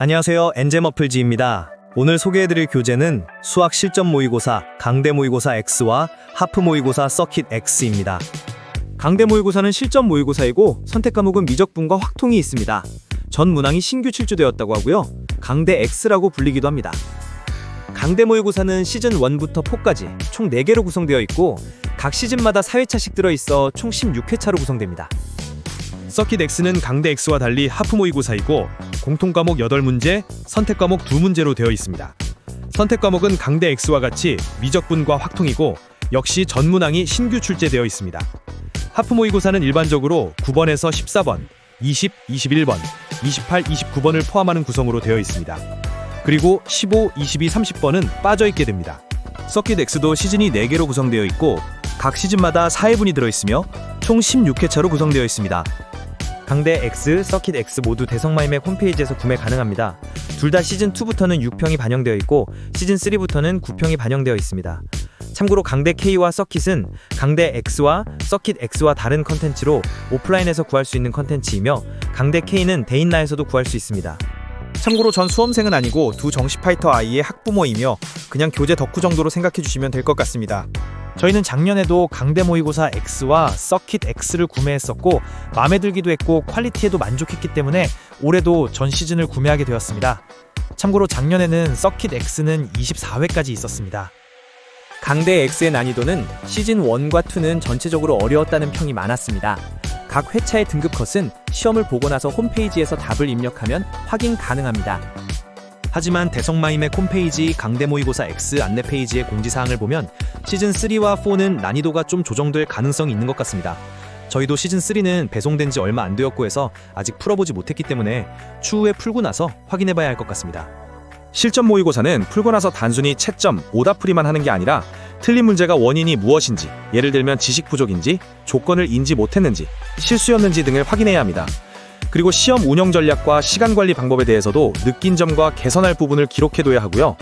안녕하세요. 엔제머플지입니다. 오늘 소개해드릴 교재는 수학 실전 모의고사 강대 모의고사 X와 하프 모의고사 서킷 X입니다. 강대 모의고사는 실전 모의고사이고 선택 과목은 미적분과 확통이 있습니다. 전 문항이 신규 출제되었다고 하고요. 강대 X라고 불리기도 합니다. 강대 모의고사는 시즌 1부터 4까지 총 4개로 구성되어 있고 각 시즌마다 4회차씩 들어있어 총 16회차로 구성됩니다. 서킷 X는 강대 X와 달리 하프 모의고사이고 공통 과목 8문제, 선택 과목 2문제로 되어 있습니다. 선택 과목은 강대 X와 같이 미적분과 확통이고 역시 전 문항이 신규 출제되어 있습니다. 하프 모의고사는 일반적으로 9번에서 14번, 20, 21번, 28, 29번을 포함하는 구성으로 되어 있습니다. 그리고 15, 22, 30번은 빠져 있게 됩니다. 서킷 X도 시즌이 4개로 구성되어 있고 각 시즌마다 4회분이 들어있으며 총 16회차로 구성되어 있습니다. 강대 X, 서킷 X 모두 대성마임의 홈페이지에서 구매 가능합니다. 둘 다 시즌 2부터는 6평이 반영되어 있고 시즌 3부터는 9평이 반영되어 있습니다. 참고로 강대 K와 서킷은 강대 X와 서킷 X와 다른 컨텐츠로 오프라인에서 구할 수 있는 컨텐츠이며 강대 K는 대인나에서도 구할 수 있습니다. 참고로 전 수험생은 아니고 두 정시 파이터 아이의 학부모이며 그냥 교재 덕후 정도로 생각해 주시면 될 것 같습니다. 저희는 작년에도 강대 모의고사 X와 서킷 X를 구매했었고 마음에 들기도 했고 퀄리티에도 만족했기 때문에 올해도 전 시즌을 구매하게 되었습니다. 참고로 작년에는 서킷 X는 24회까지 있었습니다. 강대 X의 난이도는 시즌 1과 2는 전체적으로 어려웠다는 평이 많았습니다. 각 회차의 등급 컷은 시험을 보고 나서 홈페이지에서 답을 입력하면 확인 가능합니다. 하지만 대성마임의 홈페이지 강대 모의고사 X 안내 페이지의 공지사항을 보면 시즌 3와 4는 난이도가 좀 조정될 가능성이 있는 것 같습니다. 저희도 시즌 3는 배송된 지 얼마 안 되었고 해서 아직 풀어보지 못했기 때문에 추후에 풀고 나서 확인해봐야 할 것 같습니다. 실전 모의고사는 풀고 나서 단순히 채점, 오답풀이만 하는 게 아니라 틀린 문제가 원인이 무엇인지, 예를 들면 지식 부족인지, 조건을 인지 못했는지, 실수였는지 등을 확인해야 합니다. 그리고 시험 운영 전략과 시간 관리 방법에 대해서도 느낀 점과 개선할 부분을 기록해둬야 하고요.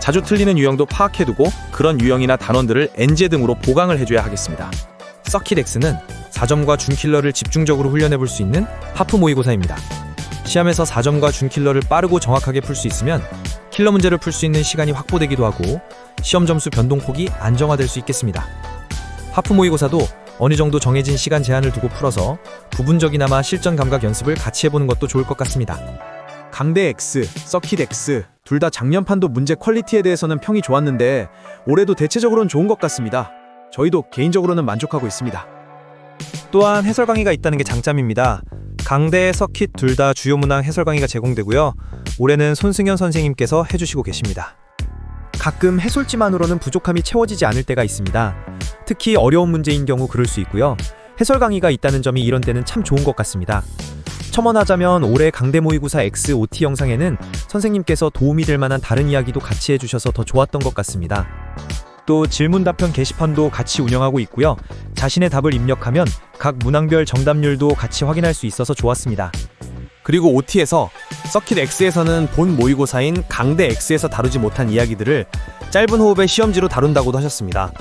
자주 틀리는 유형도 파악해두고 그런 유형이나 단원들을 엔제 등으로 보강을 해줘야 하겠습니다. X는 4점과 준킬러를 집중적으로 훈련해 볼 수 있는 하프 모의고사입니다. 시험에서 4점과 준킬러를 빠르고 정확하게 풀 수 있으면 킬러 문제를 풀 수 있는 시간이 확보되기도 하고 시험 점수 변동폭이 안정화될 수 있겠습니다. 하프 모의고사도 어느 정도 정해진 시간 제한을 두고 풀어서 부분적이나마 실전 감각 연습을 같이 해보는 것도 좋을 것 같습니다. 강대 X, 서킷 X 둘 다 작년판도 문제 퀄리티에 대해서는 평이 좋았는데 올해도 대체적으로는 좋은 것 같습니다. 저희도 개인적으로는 만족하고 있습니다. 또한 해설 강의가 있다는 게 장점입니다. 강대, 서킷 둘 다 주요 문항 해설 강의가 제공되고요. 올해는 손승현 선생님께서 해주시고 계십니다. 가끔 해설지만으로는 부족함이 채워지지 않을 때가 있습니다. 특히 어려운 문제인 경우 그럴 수 있고요. 해설 강의가 있다는 점이 이런 때는 참 좋은 것 같습니다. 첨언하자면 올해 강대 모의고사 X OT 영상에는 선생님께서 도움이 될 만한 다른 이야기도 같이 해주셔서 더 좋았던 것 같습니다. 또 질문 답변 게시판도 같이 운영하고 있고요. 자신의 답을 입력하면 각 문항별 정답률도 같이 확인할 수 있어서 좋았습니다. 그리고 OT에서 서킷 X에서는 본 모의고사인 강대 X에서 다루지 못한 이야기들을 짧은 호흡의 시험지로 다룬다고도 하셨습니다.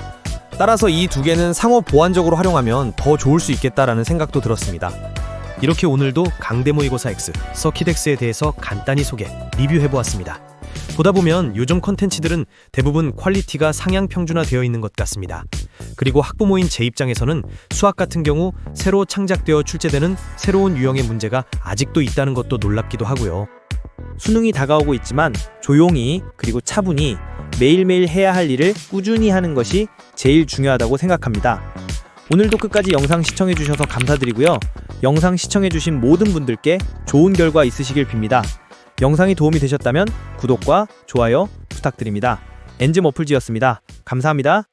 따라서 이 두 개는 상호 보완적으로 활용하면 더 좋을 수 있겠다라는 생각도 들었습니다. 이렇게 오늘도 강대 모의고사 X, X에 대해서 간단히 소개, 리뷰해보았습니다. 보다 보면 요즘 컨텐츠들은 대부분 퀄리티가 상향 평준화 되어 있는 것 같습니다. 그리고 학부모인 제 입장에서는 수학 같은 경우 새로 창작되어 출제되는 새로운 유형의 문제가 아직도 있다는 것도 놀랍기도 하고요. 수능이 다가오고 있지만 조용히 그리고 차분히 매일매일 해야 할 일을 꾸준히 하는 것이 제일 중요하다고 생각합니다. 오늘도 끝까지 영상 시청해주셔서 감사드리고요. 영상 시청해주신 모든 분들께 좋은 결과 있으시길 빕니다. 영상이 도움이 되셨다면 구독과 좋아요 부탁드립니다. 엔즈 머플지였습니다. 감사합니다.